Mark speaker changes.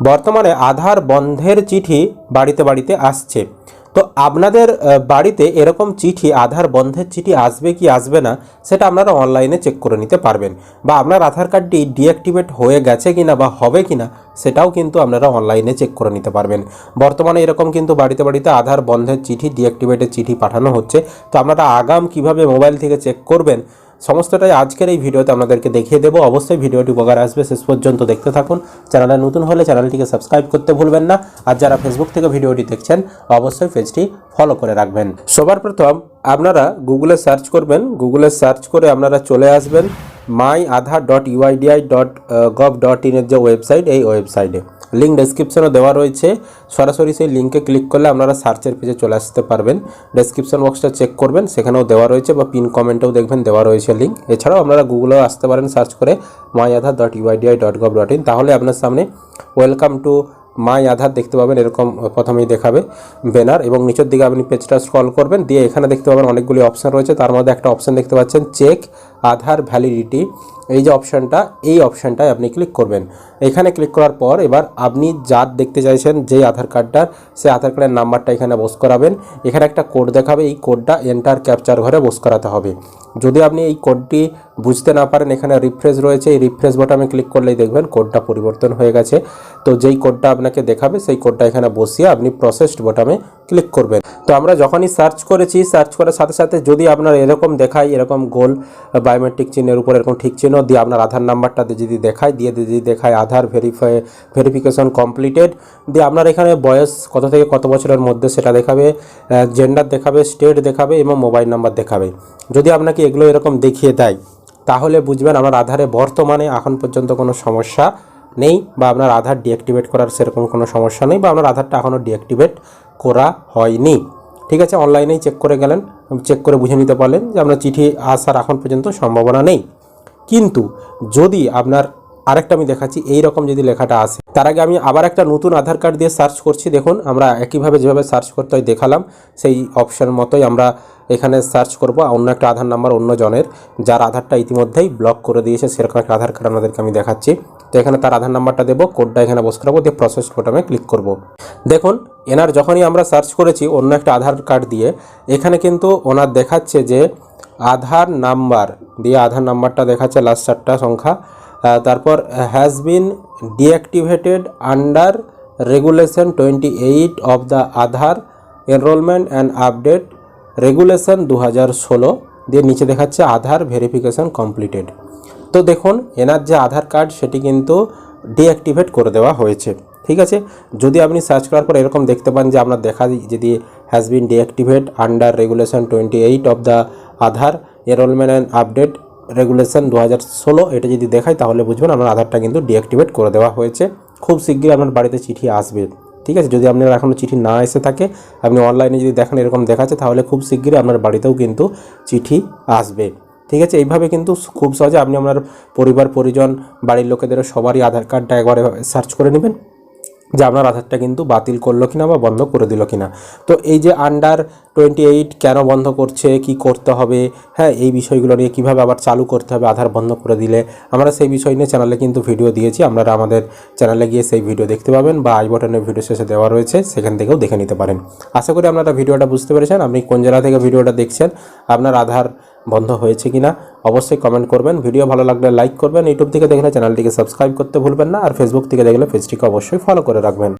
Speaker 1: বর্তমানে আধার বন্ধের চিঠি বাড়িতে বাড়িতে আসছে। তো আপনাদের বাড়িতে এরকম চিঠি, আধার বন্ধের চিঠি আসবে কি আসবে না, সেটা আপনারা অনলাইনে চেক করে নিতে পারবেন। বা আপনার আধার কার্ডটি ডিঅ্যাক্টিভেট হয়ে গেছে কি না বা হবে কি না সেটাও কিন্তু আপনারা অনলাইনে চেক করে নিতে পারবেন। বর্তমানে এরকম কিন্তু বাড়িতে বাড়িতে আধার বন্ধের চিঠি, ডিঅ্যাক্টিভেটের চিঠি পাঠানো হচ্ছে। তো আপনারা আগাম কীভাবে মোবাইল থেকে চেক করবেন সমস্তটাই আজকের এই ভিডিওতে আপনাদেরকে দেখিয়ে দেবো। অবশ্যই ভিডিওটি উপকার আসবে, শেষ পর্যন্ত দেখতে থাকুন। চ্যানেলে নতুন হলে চ্যানেলটিকে সাবস্ক্রাইব করতে ভুলবেন না। আর যারা ফেসবুক থেকে ভিডিওটি দেখছেন, অবশ্যই পেজটি ফলো করে রাখবেন। সবার প্রথম আপনারা গুগলে সার্চ করবেন। গুগলে সার্চ করে আপনারা চলে আসবেন my Aadhaar dot UIDAI dot gov dot ইনের যে ওয়েবসাইট এই ওয়েবসাইটে লিঙ্ক ডেসক্রিপশনে দেওয়া রয়েছে। সরাসরি সেই লিঙ্কে ক্লিক করলে আপনারা সার্চের পেজে চলে আসতে পারবেন। ডেসক্রিপশন বক্সটা চেক করবেন, সেখানেও দেওয়া রয়েছে বা পিন কমেন্টেও দেখবেন দেওয়া রয়েছে লিঙ্ক এছাড়াও আপনারা গুগলেও আসতে পারেন সার্চ করে my Aadhaar dot UIDAI dot gov dot in তাহলে আপনার সামনে ওয়েলকাম টু মাই আধার দেখতে পাবেন, এরকম প্রথমেই দেখাবে ব্যানার এবং নিচের দিকে আপনি পেজটা স্ক্রল করবেন, দিয়ে এখানে দেখতে পাবেন অনেকগুলি অপশান রয়েছে। তার মধ্যে একটা অপশান দেখতে পাচ্ছেন চেক আধার ভ্যালিডিটি এই যে অপশানটা এই অপশানটায় আপনি ক্লিক করবেন। এখানে ক্লিক করার পর এবার আপনি যার দেখতে চাইছেন, যেই আধার কার্ডটার, সেই আধার কার্ডের নাম্বারটা এখানে বস করাবেন। এখানে একটা কোড দেখাবে, এই কোডটা এন্টার ক্যাপচার ঘরে বস করাতে হবে। যদি আপনি এই কোডটি বুঝতে না পারেন, এখানে রিফ্রেশ রয়েছে, এই রিফ্রেশ বাটনে ক্লিক করলেই দেখবেন কোডটা পরিবর্তন হয়ে গেছে। তো যেই কোডটা আপনাকে দেখাবে, সেই কোডটা এখানে বসিয়ে আপনি প্রসেসড বাটনে ক্লিক করবেন। তো আমরা যখনই সার্চ করেছি সার্চ করার সাথে সাথে যদি আপনার এরকম দেখায়, এরকম গোল বায়োমেট্রিক চিহ্নের উপর এরকম ঠিক চিহ্ন দিয়ে আপনার আধার নাম্বারটা যদি দেখায়, দিয়ে যদি দেখায় আধার ভেরিফাই ভেরিফিকেশন কমপ্লিটেড দিয়ে আপনার এখানে বয়স কত থেকে কত বছরের মধ্যে সেটা দেখাবে জেন্ডার দেখাবে স্টেট দেখাবে এবং মোবাইল নাম্বার দেখাবে। যদি আপনাকে এগুলো এরকম দেখিয়ে দেয়, তাহলে বুঝবেন আমার আধারে বর্তমানে এখন পর্যন্ত কোনো সমস্যা নেই বা আপনার আধার ডিঅ্যাক্টিভেট করার সেরকম কোনো সমস্যা নেই বা আপনার আধারটা এখনও ডিঅ্যাক্টিভেট করা হয়নি। ঠিক আছে অনলাইনেই চেক করে গেলেন চেক করে বুঝে নিতে পারলেন যে আপনার চিঠি আসার এখন পর্যন্ত সম্ভাবনা নেই। কিন্তু যদি আপনার আরেকটা আমি দেখাচ্ছি, এই রকম যদি লেখাটা আসে, তার আগে আমি আবার একটা নতুন আধার কার্ড দিয়ে সার্চ করছি। দেখুন, আমরা একইভাবে যেভাবে সার্চ করতে হয় দেখালাম, সেই অপশন মতোই আমরা এখানে সার্চ করব। অন্য একটা আধার নাম্বার অন্য জনের, যার আধারটা ইতিমধ্যেই ব্লক করে দিয়েছে, সেরকম একটা আধার কার্ড আপনাদেরকে আমি দেখাচ্ছি। তো এখানে তার আধার নাম্বারটা দেবো কোডটা এখানে বস করাবো দিয়ে প্রসেস বোটামে ক্লিক করব। দেখুন এনার যখনই আমরা সার্চ করেছি অন্য একটা আধার কার্ড দিয়ে, এখানে কিন্তু ওনার দেখাচ্ছে যে আধার নাম্বার, দিয়ে আধার নাম্বারটা দেখাচ্ছে লাস্ট চারটা সংখ্যা তারপর has been deactivated under regulation twenty eight of the Aadhaar enrolment and update regulation দু হাজার ষোলো, দিয়ে নিচে দেখাচ্ছে আধার ভেরিফিকেশন কমপ্লিটেড তো দেখুন, এনার যে আধার কার্ড সেটি কিন্তু ডিঅ্যাক্টিভেট করে দেওয়া হয়েছে। ঠিক আছে? যদি আপনি সার্চ করার পর এরকম দেখতে পান যে আপনার দেখা যদি has been deactivate under regulation twenty eight of the Aadhaar enrolment and update regulation দু হাজার ষোলো, এটা যদি দেখায় তাহলে বুঝবেন আপনার আধারটা কিন্তু ডিঅ্যাক্টিভেট করে দেওয়া হয়েছে। খুব শীঘ্রই আপনার বাড়িতে চিঠি আসবে। ঠিক আছে? যদি আপনার এখনও চিঠি না এসে থাকে, আপনি অনলাইনে যদি দেখেন এরকম দেখাচ্ছে, তাহলে খুব শীঘ্রই আপনার বাড়িতেও কিন্তু চিঠি আসবে। ঠিক আছে? এইভাবে কিন্তু খুব সহজে আপনি আপনার পরিবার, পরিজন, বাড়ির লোকেদেরও সবারই আধার কার্ডটা একবারে সার্চ করে নেবেন। যে আপনার আধারটা কিন্তু বাতিল করল কিনা বা বন্ধ করে দিল কিনা। তো এই যে আন্ডার টোয়েন্টি এইট কেন বন্ধ করছে, কি করতে হবে হ্যাঁ এই বিষয়গুলো নিয়ে কীভাবে আবার চালু করতে হবে, আধার বন্ধ করে দিলে, আমরা সেই বিষয় নিয়ে চ্যানেলে কিন্তু ভিডিও দিয়েছি, আপনারা আমাদের চ্যানেলে গিয়ে সেই ভিডিও দেখতে পাবেন বা আই বটনের ভিডিও শেষে দেওয়া রয়েছে, সেখান থেকেও দেখে নিতে পারেন। আশা করি আপনারা ভিডিওটা বুঝতে পেরেছেন, আপনি কোন জেলা থেকে ভিডিওটা দেখছেন, আপনার আধার বন্ধ হয়েছে কিনা অবশ্যই কমেন্ট করবেন। ভিডিও ভালো লাগলে লাইক করবেন। ইউটিউব থেকে দেখলে চ্যানেলটিকে সাবস্ক্রাইব করতে ভুলবেন না। আর ফেসবুক থেকে দেখলে পেজটিকে অবশ্যই ফলো করে রাখবেন।